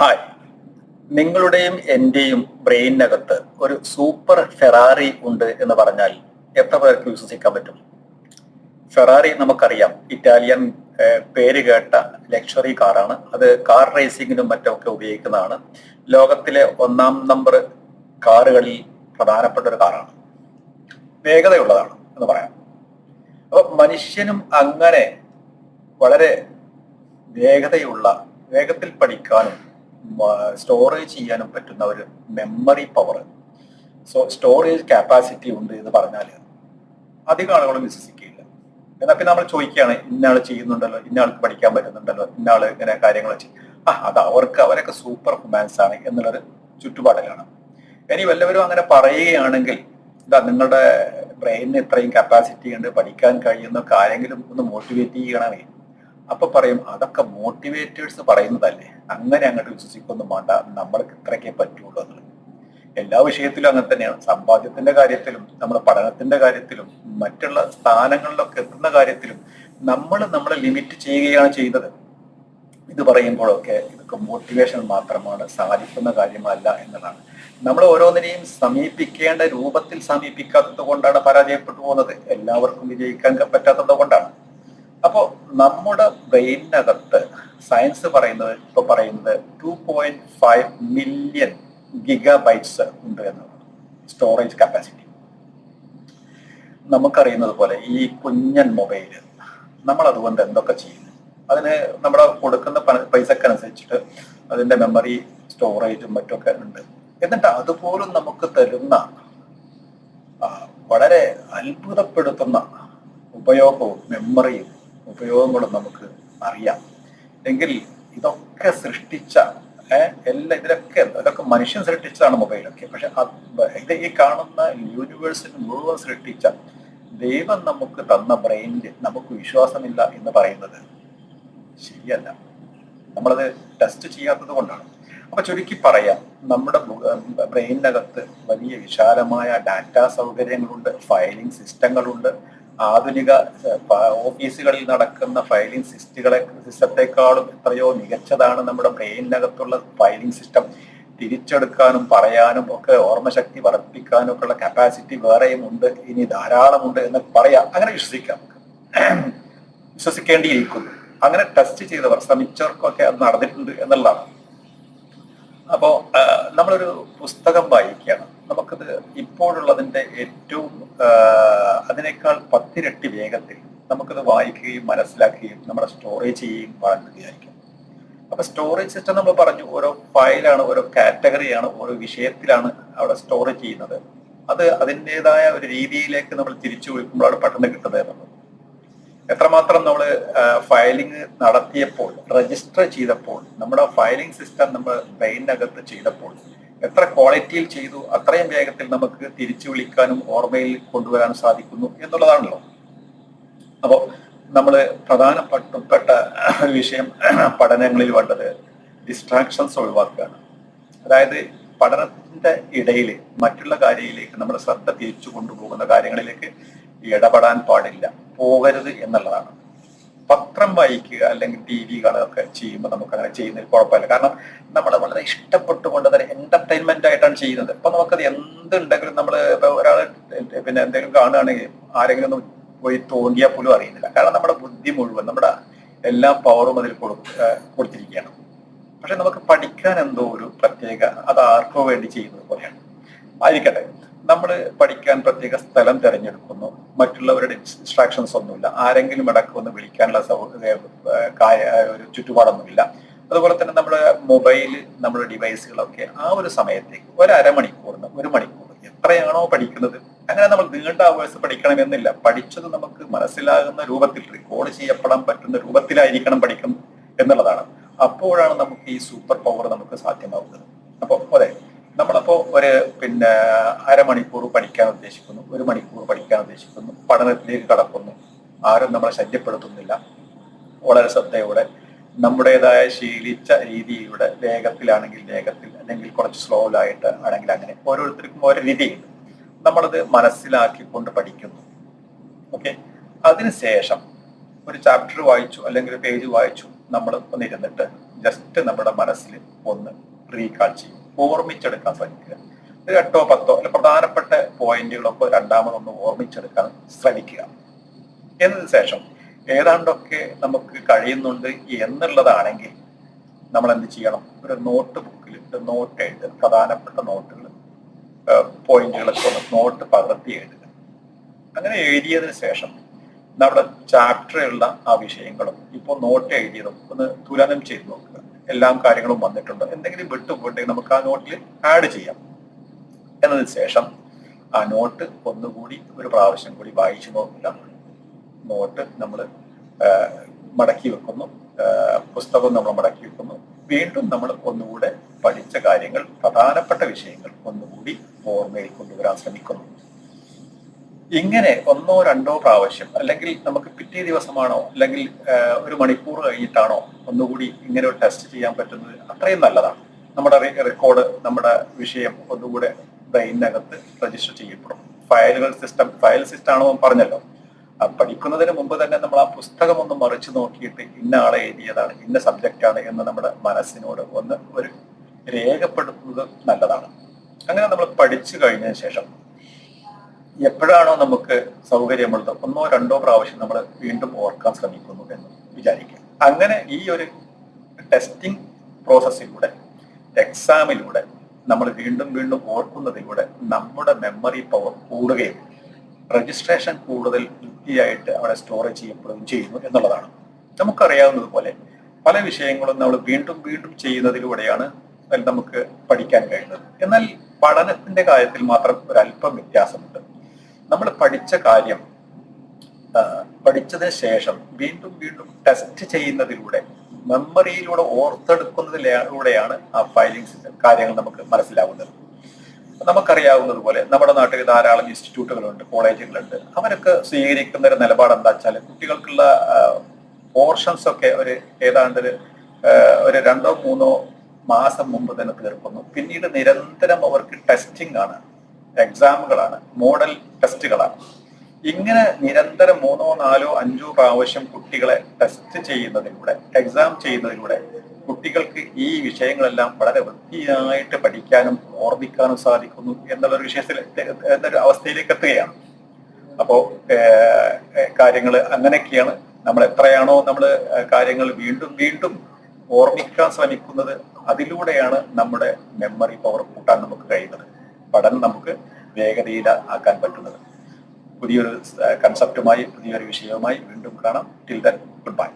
Hi നിങ്ങളുടെയും എന്റെയും ബ്രെയിനകത്ത് ഒരു സൂപ്പർ ഫെറാറി ഉണ്ട് എന്ന് പറഞ്ഞാൽ എത്ര പേർക്ക് വിശ്വസിക്കാൻ പറ്റും? ഫെറാറി നമുക്കറിയാം. ഇറ്റാലിയൻ പേര് കേട്ട ലക്ഷറി കാറാണ്. അത് കാർ റേസിംഗിനും മറ്റൊക്കെ ഉപയോഗിക്കുന്നതാണ്. ലോകത്തിലെ ഒന്നാം നമ്പർ കാറുകളിൽ പ്രധാനപ്പെട്ട ഒരു കാറാണ്. വേഗതയുള്ളതാണ് എന്ന് പറയാം. അപ്പൊ മനുഷ്യനും അങ്ങനെ വളരെ വേഗതയുള്ള വേഗത്തിൽ പഠിക്കാനും സ്റ്റോറേജ് ചെയ്യാനും പറ്റുന്ന ഒരു memory power so storage capacity ഉണ്ട് എന്ന് പറഞ്ഞാൽ അധികം ആളുകളും വിശ്വസിക്കില്ല. എന്നാൽ പിന്നെ നമ്മൾ ചോദിക്കുകയാണ് ഇന്നയാൾ ചെയ്യുന്നുണ്ടല്ലോ ഇന്നയാൾക്ക് പഠിക്കാൻ പറ്റുന്നുണ്ടല്ലോ ഇന്നയാൾ ഇങ്ങനെ കാര്യങ്ങൾ ആ അത് അവർക്ക് അവരൊക്കെ സൂപ്പർ ഹ്യൂമാൻസ് ആണ് എന്നുള്ളൊരു ചുറ്റുപാടിലാണ്. ഇനി വല്ലവരും അങ്ങനെ പറയുകയാണെങ്കിൽ ഇതാ നിങ്ങളുടെ ബ്രെയിനിന് ഇത്രയും കപ്പാസിറ്റി ഉണ്ട് പഠിക്കാൻ കഴിയുന്ന കാര്യങ്ങളും ഒന്ന് മോട്ടിവേറ്റ് ചെയ്യണമേ അപ്പൊ പറയും അതൊക്കെ മോട്ടിവേറ്റേഴ്സ് പറയുന്നതല്ലേ? അങ്ങനെ അങ്ങോട്ട് വിശ്വസിക്കൊന്നും വേണ്ട. നമ്മൾക്ക് ഇത്രയ്ക്കേ പറ്റുള്ളൂ എന്നുള്ളത്. എല്ലാ വിഷയത്തിലും അങ്ങനെ തന്നെയാണ്. സമ്പാദ്യത്തിന്റെ കാര്യത്തിലും നമ്മുടെ പഠനത്തിന്റെ കാര്യത്തിലും മറ്റുള്ള സ്ഥാനങ്ങളിലൊക്കെ എത്തുന്ന കാര്യത്തിലും നമ്മൾ നമ്മളെ ലിമിറ്റ് ചെയ്യുകയാണ് ചെയ്യുന്നത്. ഇത് പറയുമ്പോഴൊക്കെ ഇതൊക്കെ മോട്ടിവേഷൻ മാത്രമാണ് സാധിക്കുന്ന കാര്യമല്ല എന്നതാണ്. നമ്മൾ ഓരോന്നിനെയും സമീപിക്കേണ്ട രൂപത്തിൽ സമീപിക്കാത്തത് കൊണ്ടാണ് പരാജയപ്പെട്ടു പോകുന്നത്. എല്ലാവർക്കും വിജയിക്കാൻ പറ്റാത്തത് കൊണ്ടാണ്. അപ്പോൾ നമ്മുടെ ബ്രെയിനകത്ത് സയൻസ് പറയുന്നത് ഇപ്പൊ പറയുന്നത് two point five million gigabytes ഉണ്ട് എന്നാണ് സ്റ്റോറേജ് കപ്പാസിറ്റി നമുക്കറിയുന്നത് പോലെ ഈ കുഞ്ഞൻ മൊബൈൽ നമ്മൾ അതുകൊണ്ട് എന്തൊക്കെ ചെയ്യുന്നു അതിന് നമ്മുടെ കൊടുക്കുന്ന പൈസക്ക് പൈസക്കനുസരിച്ചിട്ട് അതിന്റെ മെമ്മറി സ്റ്റോറേജും മറ്റൊക്കെ ഉണ്ട്. എന്നിട്ട് അതുപോലും നമുക്ക് തരുന്ന വളരെ അത്ഭുതപ്പെടുത്തുന്ന ഉപയോഗവും മെമ്മറിയും ഉപയോഗങ്ങളും നമുക്ക് അറിയാം. എങ്കിൽ ഇതൊക്കെ സൃഷ്ടിച്ച എല്ലാ ഇതിലൊക്കെ ഇതൊക്കെ മനുഷ്യൻ സൃഷ്ടിച്ചതാണ് മൊബൈലൊക്കെ. പക്ഷെ ഇത് ഈ കാണുന്ന യൂണിവേഴ്സിന് മുഴുവൻ സൃഷ്ടിച്ച ദൈവം നമുക്ക് തന്ന ബ്രെയിനിൽ നമുക്ക് വിശ്വാസമില്ല എന്ന് പറയുന്നത് ശരിയല്ല. നമ്മളത് ടെസ്റ്റ് ചെയ്യാത്തത് കൊണ്ടാണ്. അപ്പൊ ചുരുക്കി പറയാം നമ്മുടെ ബ്രെയിനകത്ത് വലിയ വിശാലമായ ഡാറ്റാ സൗകര്യങ്ങളുണ്ട് ഫയലിംഗ് സിസ്റ്റങ്ങളുണ്ട് ആധുനിക ഓഫീസുകളിൽ നടക്കുന്ന ഫയലിംഗ് സിസ്റ്റുകളെ സിസ്റ്റത്തെക്കാളും എത്രയോ മികച്ചതാണ് നമ്മുടെ ബ്രെയിനകത്തുള്ള ഫയലിംഗ് സിസ്റ്റം. തിരിച്ചെടുക്കാനും പറയാനും ഒക്കെ ഓർമ്മശക്തി വർദ്ധിപ്പിക്കാനും ഒക്കെ ഉള്ള കപ്പാസിറ്റി വേറെയും ഉണ്ട്. ഇനി ധാരാളമുണ്ട് എന്ന് പറയാം. അങ്ങനെ വിശ്വസിക്കാം വിശ്വസിക്കേണ്ടിയിരിക്കുന്നു. അങ്ങനെ ടെസ്റ്റ് ചെയ്തവർ ശ്രമിച്ചവർക്കൊക്കെ അത് നടന്നിട്ടുണ്ട് എന്നുള്ളതാണ്. അപ്പോ നമ്മളൊരു പുസ്തകം വായിക്കുകയാണ്. നമുക്കത് ഇപ്പോഴുള്ളതിന്റെ ഏറ്റവും അതിനേക്കാൾ പത്തിരട്ടി വേഗത്തിൽ നമുക്കത് വായിക്കുകയും മനസ്സിലാക്കുകയും നമ്മുടെ സ്റ്റോറേജ് ചെയ്യുകയും വളർത്തുകയായിരിക്കും അപ്പൊ സ്റ്റോറേജ് സിസ്റ്റം നമ്മൾ പറഞ്ഞു ഓരോ ഫയലാണ് ഓരോ കാറ്റഗറിയാണ് ഓരോ വിഷയത്തിലാണ് അവിടെ സ്റ്റോറേജ് ചെയ്യുന്നത്. അത് അതിന്റെതായ ഒരു രീതിയിലേക്ക് നമ്മൾ തിരിച്ചു വിളിക്കുമ്പോഴാണ് പെട്ടെന്ന് കിട്ടുന്നത് എന്നുള്ളത്. എത്രമാത്രം നമ്മൾ ഫയലിംഗ് നടത്തിയപ്പോൾ രജിസ്റ്റർ ചെയ്തപ്പോൾ നമ്മുടെ ഫയലിംഗ് സിസ്റ്റം നമ്മൾ ബ്രെയിനകത്ത് ചെയ്തപ്പോൾ എത്ര ക്വാളിറ്റിയിൽ ചെയ്തു അത്രയും വേഗത്തിൽ നമുക്ക് തിരിച്ചു വിളിക്കാനും ഓർമ്മയിൽ കൊണ്ടുവരാനും സാധിക്കുന്നു എന്നുള്ളതാണല്ലോ. അപ്പോൾ നമ്മൾ പ്രധാനപ്പെട്ട ഒരു വിഷയം പഠനങ്ങളിൽ വേണ്ടത് ഡിസ്ട്രാക്ഷൻസ് ഒഴിവാക്കുകയാണ്. അതായത് പഠനത്തിന്റെ ഇടയിൽ മറ്റുള്ള കാര്യങ്ങളിലേക്ക് നമ്മുടെ ശ്രദ്ധ തിരിച്ചു കൊണ്ടുപോകുന്ന കാര്യങ്ങളിലേക്ക് ഇടപെടാൻ പാടില്ല. പോകരുത് എന്നുള്ളതാണ്. പത്രം വായിക്കുക അല്ലെങ്കിൽ ടി വി കാണുകയൊക്കെ ചെയ്യുമ്പോൾ നമുക്ക് അങ്ങനെ ചെയ്യുന്നതിൽ കുഴപ്പമില്ല. കാരണം നമ്മൾ വളരെ ഇഷ്ടപ്പെട്ടുകൊണ്ട് തന്നെ എന്റർടൈൻമെന്റ് ആയിട്ടാണ് ചെയ്യുന്നത്. ഇപ്പൊ നമുക്കത് എന്തുണ്ടെങ്കിലും നമ്മൾ ഒരാൾ പിന്നെ എന്തെങ്കിലും കാണുകയാണെങ്കിൽ ആരെങ്കിലും ഒന്ന് പോയി തോണ്ടിയാൽ പോലും അറിയുന്നില്ല. കാരണം നമ്മുടെ ബുദ്ധി മുഴുവൻ നമ്മുടെ എല്ലാ പവറും അതിൽ കൊടു- കൊടുത്തിരിക്കുകയാണ്. പക്ഷെ നമുക്ക് പഠിക്കാൻ എന്തോ ഒരു പ്രത്യേക അത് ആർക്കോ വേണ്ടി ചെയ്യുന്നത് പോലെയാണ്. ആയിരിക്കട്ടെ. നമ്മൾ പഠിക്കാൻ പ്രത്യേക സ്ഥലം തിരഞ്ഞെടുക്കുന്നു. മറ്റുള്ളവരുടെ ഇൻസ്ട്രക്ഷൻസ് ഒന്നുമില്ല. ആരെങ്കിലും ഇടയ്ക്ക് ഒന്ന് വിളിക്കാനുള്ള ഒരു ചുറ്റുപാടൊന്നുമില്ല. അതുപോലെ തന്നെ നമ്മുടെ മൊബൈൽ നമ്മുടെ ഡിവൈസുകളൊക്കെ ആ ഒരു സമയത്തേക്ക് ഒരു ഒരു മണിക്കൂർ എത്രയാണോ പഠിക്കുന്നത്. അങ്ങനെ നമ്മൾ നീണ്ട അവേഴ്സ് പഠിക്കണമെന്നില്ല. പഠിച്ചത് നമുക്ക് മനസ്സിലാകുന്ന രൂപത്തിൽ റെക്കോർഡ് ചെയ്യപ്പെടാൻ പറ്റുന്ന രൂപത്തിലായിരിക്കണം പഠിക്കും എന്നുള്ളതാണ്. അപ്പോഴാണ് നമുക്ക് ഈ സൂപ്പർ പവർ നമുക്ക് സാധ്യമാവുന്നത്. അപ്പോൾ അതെ. നമ്മളപ്പോ ഒരു പിന്നെ അരമണിക്കൂർ പഠിക്കാൻ ഉദ്ദേശിക്കുന്നു ഒരു മണിക്കൂർ പഠിക്കാൻ ഉദ്ദേശിക്കുന്നു പഠനത്തിലേക്ക് കടക്കുന്നു. ആരും നമ്മളെ ശല്യപ്പെടുത്തുന്നില്ല. വളരെ ശ്രദ്ധയോടെ നമ്മുടേതായ ശീലിച്ച രീതിയിലൂടെ വേഗത്തിലാണെങ്കിൽ വേഗത്തിൽ അല്ലെങ്കിൽ കുറച്ച് സ്ലോയിലായിട്ട് ആണെങ്കിൽ അങ്ങനെ ഓരോരുത്തർക്കും ഓരോ രീതിയുണ്ട്. നമ്മളത് മനസ്സിലാക്കിക്കൊണ്ട് പഠിക്കുന്നു. ഓക്കെ അതിനുശേഷം ഒരു ചാപ്റ്റർ വായിച്ചു അല്ലെങ്കിൽ പേജ് വായിച്ചു നമ്മൾ ഒന്നിരുന്നിട്ട് ജസ്റ്റ് നമ്മുടെ മനസ്സിൽ ഒന്ന് റീകാൾ ചെയ്യും. ഓർമ്മിച്ചെടുക്കാൻ ശ്രമിക്കുക ഒരു എട്ടോ പത്തോ അല്ലെ പ്രധാനപ്പെട്ട പോയിന്റുകളൊക്കെ രണ്ടാമതൊന്ന് ഓർമ്മിച്ചെടുക്കാൻ ശ്രമിക്കുക. എന്നതിന് ശേഷം? ഏതാണ്ടൊക്കെ നമുക്ക് കഴിയുന്നുണ്ട് എന്നുള്ളതാണെങ്കിൽ നമ്മൾ എന്ത് ചെയ്യണം? ഒരു നോട്ട് ബുക്കിൽ നോട്ട് എഴുതുക. പ്രധാനപ്പെട്ട നോട്ടുകൾ പോയിന്റുകളൊക്കെ ഒന്ന് നോട്ട് പകർത്തി എഴുതുക. അങ്ങനെ എഴുതിയതിന് ശേഷം നമ്മുടെ ചാപ്റ്ററിലുള്ള ആ വിഷയങ്ങളും ഇപ്പോൾ നോട്ട് എഴുതിയതും ഒന്ന് തുലനം ചെയ്ത് നോക്കുക. എല്ലാം കാര്യങ്ങളും വന്നിട്ടുണ്ട്. എന്തെങ്കിലും വിട്ടുപോയിട്ടെങ്കിൽ നമുക്ക് ആ നോട്ടിൽ ആഡ് ചെയ്യാം. എന്നതിന് ശേഷം ആ നോട്ട് ഒന്നുകൂടി ഒരു പ്രാവശ്യം കൂടി വായിച്ചു നോക്കുക. നോട്ട് നമ്മൾ മടക്കി വെക്കുന്നു. പുസ്തകം നമ്മൾ മടക്കി വെക്കുന്നു. വീണ്ടും നമ്മൾ ഒന്നുകൂടെ പഠിച്ച കാര്യങ്ങൾ പ്രധാനപ്പെട്ട വിഷയങ്ങൾ ഒന്നുകൂടി ഓർമ്മയിൽ കൊണ്ടുവരാൻ ശ്രമിക്കുന്നു. ഇങ്ങനെ ഒന്നോ രണ്ടോ പ്രാവശ്യം അല്ലെങ്കിൽ നമുക്ക് പിറ്റേ ദിവസമാണോ അല്ലെങ്കിൽ ഒരു മണിക്കൂർ കഴിഞ്ഞിട്ടാണോ ഒന്നുകൂടി ഇങ്ങനെ ഒരു ടെസ്റ്റ് ചെയ്യാൻ പറ്റുന്നത് അത്രയും നല്ലതാണ്. നമ്മുടെ റെക്കോർഡ് നമ്മുടെ വിഷയം ഒന്നുകൂടെ ബ്രെയിനകത്ത് രജിസ്റ്റർ ചെയ്യപ്പെടും. ഫയലുകൾ സിസ്റ്റം ഫയൽ സിസ്റ്റം ആണോ പറഞ്ഞല്ലോ. പഠിക്കുന്നതിന് മുമ്പ് തന്നെ നമ്മൾ ആ പുസ്തകം ഒന്ന് മറിച്ച് നോക്കിയിട്ട് ഇന്ന ആളെ എഴുതിയതാണ് ഇന്ന സബ്ജക്റ്റ് ആണ് എന്ന് നമ്മുടെ മനസ്സിനോട് ഒന്ന് ഒരു രേഖപ്പെടുത്തുന്നത് നല്ലതാണ്. അങ്ങനെ നമ്മൾ പഠിച്ചു കഴിഞ്ഞതിന് ശേഷം എപ്പോഴാണോ നമുക്ക് സൗകര്യമുള്ളത് ഒന്നോ രണ്ടോ പ്രാവശ്യം നമ്മൾ വീണ്ടും ഓർക്കാൻ ശ്രമിക്കുന്നു എന്ന് വിചാരിക്കുക. അങ്ങനെ ഈ ഒരു ടെസ്റ്റിംഗ് പ്രോസസ്സിലൂടെ എക്സാമിലൂടെ നമ്മൾ വീണ്ടും വീണ്ടും ഓർക്കുന്നതിലൂടെ നമ്മുടെ മെമ്മറി പവർ കൂടുകയും രജിസ്ട്രേഷൻ കൂടുതൽ വൃത്തിയായിട്ട് അവിടെ സ്റ്റോറേജ് ചെയ്യപ്പെടുകയും ചെയ്യുന്നു എന്നുള്ളതാണ്. നമുക്കറിയാവുന്നതുപോലെ പല വിഷയങ്ങളും നമ്മൾ വീണ്ടും വീണ്ടും ചെയ്യുന്നതിലൂടെയാണ് നമുക്ക് പഠിക്കാൻ കഴിയുന്നത്. എന്നാൽ പഠനത്തിന്റെ കാര്യത്തിൽ മാത്രം ഒരല്പം വ്യത്യാസമുണ്ട്. നമ്മൾ പഠിച്ച കാര്യം പഠിച്ചതിന് ശേഷം വീണ്ടും വീണ്ടും ടെസ്റ്റ് ചെയ്യുന്നതിലൂടെ മെമ്മറിയിലൂടെ ഓർത്തെടുക്കുന്നതിലൂടെയാണ് ആ ഫയലിങ്സ് കാര്യങ്ങൾ നമുക്ക് മനസ്സിലാവുന്നത്. നമുക്കറിയാവുന്നതുപോലെ നമ്മുടെ നാട്ടിൽ ധാരാളം ഇൻസ്റ്റിറ്റ്യൂട്ടുകളുണ്ട് കോളേജുകളുണ്ട് അവരൊക്കെ സ്വീകരിക്കുന്ന ഒരു നിലപാട് എന്താ വെച്ചാൽ കുട്ടികൾക്കുള്ള പോർഷൻസ് ഒക്കെ ഒരു ഏതാണ്ട് ഒരു, ഒരു രണ്ടോ മൂന്നോ മാസം മുമ്പ് തന്നെ തീർക്കുന്നു. പിന്നീട് നിരന്തരം അവർക്ക് ടെസ്റ്റിംഗ് ആണ് എക്സാമുകളാണ് മോഡൽ ടെസ്റ്റുകളാണ് ഇങ്ങനെ നിരന്തരം മൂന്നോ നാലോ അഞ്ചോ പ്രാവശ്യം കുട്ടികളെ ടെസ്റ്റ് ചെയ്യുന്നതിലൂടെ എക്സാം ചെയ്യുന്നതിലൂടെ കുട്ടികൾക്ക് ഈ വിഷയങ്ങളെല്ലാം വളരെ വൃത്തിയായിട്ട് പഠിക്കാനും ഓർമ്മിക്കാനും സാധിക്കുന്നു എന്നുള്ളൊരു വിഷയത്തിൽ എന്നൊരു അവസ്ഥയിലേക്ക് എത്തുകയാണ്. അപ്പോ കാര്യങ്ങൾ അങ്ങനെയൊക്കെയാണ്. നമ്മൾ എത്രയാണോ നമ്മൾ കാര്യങ്ങൾ വീണ്ടും വീണ്ടും ഓർമ്മിക്കാൻ ശ്രമിക്കുന്നത് അതിലൂടെയാണ് നമ്മുടെ മെമ്മറി പവർ കൂട്ടാൻ നമുക്ക് കഴിയുന്നത്. പഠനം നമുക്ക് വേഗതയിൽ ആക്കാൻ പറ്റുന്നത്. പുതിയൊരു കൺസെപ്റ്റുമായി പുതിയൊരു വിഷയവുമായി വീണ്ടും കാണാം. Till then good bye